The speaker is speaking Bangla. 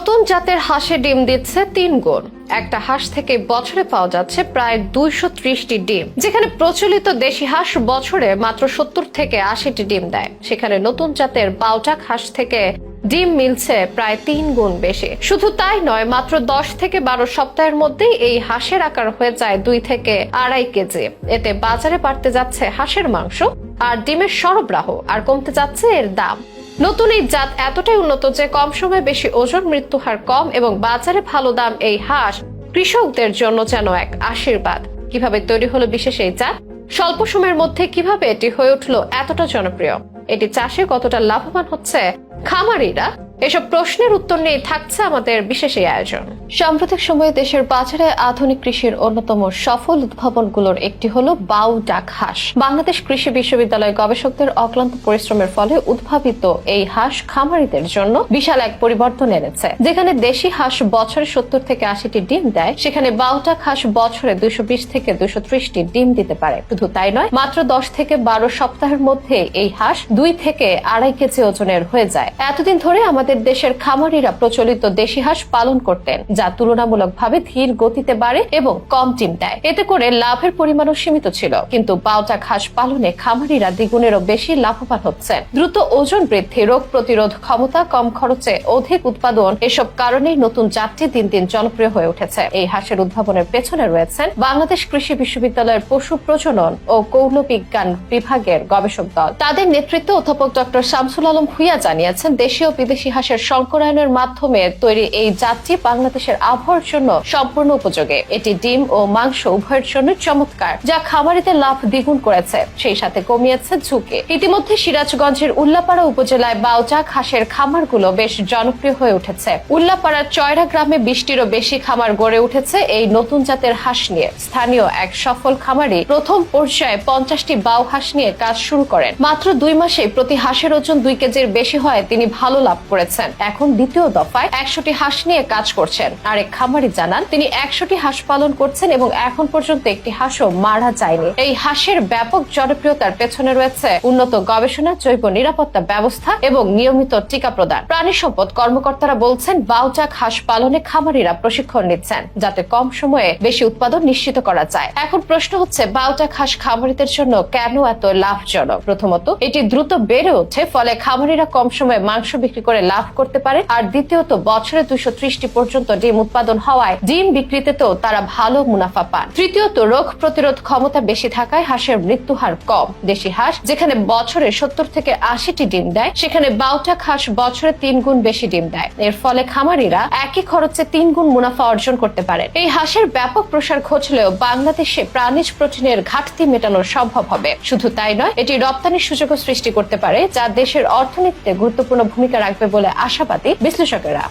নতুন জাতের হাঁসে ডিম দিচ্ছে তিন গুণ। একটা হাঁস থেকে বছরে পাওয়া যাচ্ছে প্রায় দুইশো ত্রিশটি ডিম, যেখানে প্রচলিত দেশি হাঁস বছরে মাত্র সত্তর থেকে আশিটি ডিম দেয়। সেখানে নতুন জাতের বাউটাক হাঁস থেকে ডিম মিলছে প্রায় তিন গুণ বেশি। শুধু তাই নয়, মাত্র দশ থেকে বারো সপ্তাহের মধ্যেই এই হাঁসের আকার হয়ে যায় দুই থেকে আড়াই কেজি। এতে বাজারে বাড়তে যাচ্ছে হাঁসের মাংস আর ডিমের সরবরাহ, আর কমতে যাচ্ছে এর দাম। নতুন এই জাত এতটাই উন্নত যে কম সময়ে বেশি ওজন, মৃত্যু হার কম এবং বাজারে ভালো দাম এই হাঁস কৃষকদের জন্য যেন এক আশীর্বাদ। কীভাবে তৈরি হলো বিশেষ এই জাত? স্বল্প সময়ের মধ্যে কীভাবে এটি হয়ে উঠল এতটা জনপ্রিয়? এটি চাষে কতটা লাভবান হচ্ছে? খামারিরা এসব প্রশ্নের উত্তর নিয়ে থাকছে আমাদের বিশেষ এই আয়োজন। সাম্প্রতিক সময়ে দেশের বাজারে আধুনিক কৃষির অন্যতম সফল উদ্ভাবনগুলোর একটি হলো বাউ ডাক হাঁস। বাংলাদেশ কৃষি বিশ্ববিদ্যালয় গবেষকদের অক্লান্ত পরিশ্রমের ফলে উদ্ভাবিত এই হাঁস খামারিদের জন্য বিশাল এক পরিবর্তন এনেছে। যেখানে দেশি হাঁস বছরে সত্তর থেকে আশিটি ডিম দেয়, সেখানে বাউটাক হাঁস বছরে দুইশো বিশ থেকে দুইশো ত্রিশটি ডিম দিতে পারে। শুধু তাই নয়, মাত্র দশ থেকে বারো সপ্তাহের মধ্যে এই হাঁস দুই থেকে আড়াই কেজি ওজনের হয়ে যায়। এতদিন ধরে আমাদের দেশের খামারিরা প্রচলিত দেশি হাঁস পালন করতেন, যা তুলনামূলকভাবে ধীর গতিতে বাড়ে এবং কম ডিম দেয়। এতে করে লাভের পরিমাণও সীমিত ছিল। কিন্তু বাউটাক হাঁস পালনে খামারিরা দ্বিগুণেরও বেশি লাভবান হচ্ছেন। দ্রুত ওজন বৃদ্ধি, রোগ প্রতিরোধ ক্ষমতা কম খরচে অধিক উৎপাদন এসব কারণেই নতুন জাতটি দিন দিন জনপ্রিয় হয়ে উঠেছে। এই হাঁসের উদ্ভাবনের পেছনে রয়েছেন বাংলাদেশ কৃষি বিশ্ববিদ্যালয়ের পশু প্রজনন ও কৌল বিজ্ঞান বিভাগের গবেষক দল। তাদের নেতৃত্বে অধ্যাপক ডক্টর শামসুল আলম ভুইয়া জানিয়েছেন, দেশীয় বিদেশি হাঁসের সংকরায়নের মাধ্যমে তৈরি এই জাতটি বাংলাদেশের আবহাওয়ার জন্য সম্পূর্ণ উপযোগী। এটি ডিম ও মাংস উভয়ের জন্য চমৎকার, যা খামারিদের লাভ দ্বিগুণ করেছে, সেই সাথে কমিয়েছে ঝুঁকি। ইতিমধ্যে সিরাজগঞ্জের উল্লাপাড়া উপজেলায় বাউচাক হাঁসের খামারগুলো বেশ জনপ্রিয় হয়ে উঠেছে। উল্লাপাড়ার চয়রা গ্রামে বিশটিরও বেশি খামার গড়ে উঠেছে এই নতুন জাতের হাঁস নিয়ে। স্থানীয় এক সফল খামারি প্রথম পর্যায়ে পঞ্চাশটি বাউ হাঁস নিয়ে কাজ শুরু করেন। মাত্র দুই মাসে প্রতি হাঁসের ওজন দুই কেজির বেশি হয়, তিনি ভালো লাভ করেছেন। এখন দ্বিতীয় দফায় একশোটি হাঁস নিয়ে কাজ করছেন। আরেক খামারি জানান, তিনি একশোটি হাঁস পালন করছেন এবং এখন পর্যন্ত একটি হাঁসও মারা যায়নি। এই হাঁসের ব্যাপক জনপ্রিয়তার পেছনে রয়েছে উন্নত গবেষণা, জৈব নিরাপত্তা ব্যবস্থা এবং নিয়মিত টিকা প্রদান। প্রাণী সম্পদ কর্মকর্তারা বলছেন, বাউচাক হাঁস পালনে খামারিরা প্রশিক্ষণ নিচ্ছেন, যাতে কম সময়ে বেশি উৎপাদন নিশ্চিত করা যায়। এখন প্রশ্ন হচ্ছে, বাউচাক হাঁস খামারিদের জন্য কেন এত লাভজনক? প্রথমত, এটি দ্রুত বেড়ে ওঠে, ফলে খামারিরা কম সময়ে মাংস বিক্রি করে লাভ করতে পারে। আর দ্বিতীয়ত, বছরে দুশো ত্রিশটি পর্যন্ত ডিম উৎপাদন হওয়ায় ডিম বিক্রিতেও তারা ভালো মুনাফা পান। তৃতীয়ত, রোগ প্রতিরোধ ক্ষমতা বেশি থাকায় হাঁসের মৃত্যু হার কম। দেশি হাঁস, যেখানে বছরে সত্তর থেকে আশিটি ডিম দেয়, সেখানে বাউটাক হাঁস বছরে তিন গুণ বেশি ডিম দেয়। এর ফলে খামারিরা একই খরচে তিন গুণ মুনাফা অর্জন করতে পারে। এই হাঁসের ব্যাপক প্রসার ঘটলেও বাংলাদেশে প্রাণীজ প্রোটিনের ঘাটতি মেটানো সম্ভব হবে। শুধু তাই নয়, এটি রপ্তানির সুযোগও সৃষ্টি করতে পারে, যা দেশের অর্থনীতিতে গুরুত্বপূর্ণ ভূমিকা রাখবে বলে আশাবাদী বিশ্লেষকেরা।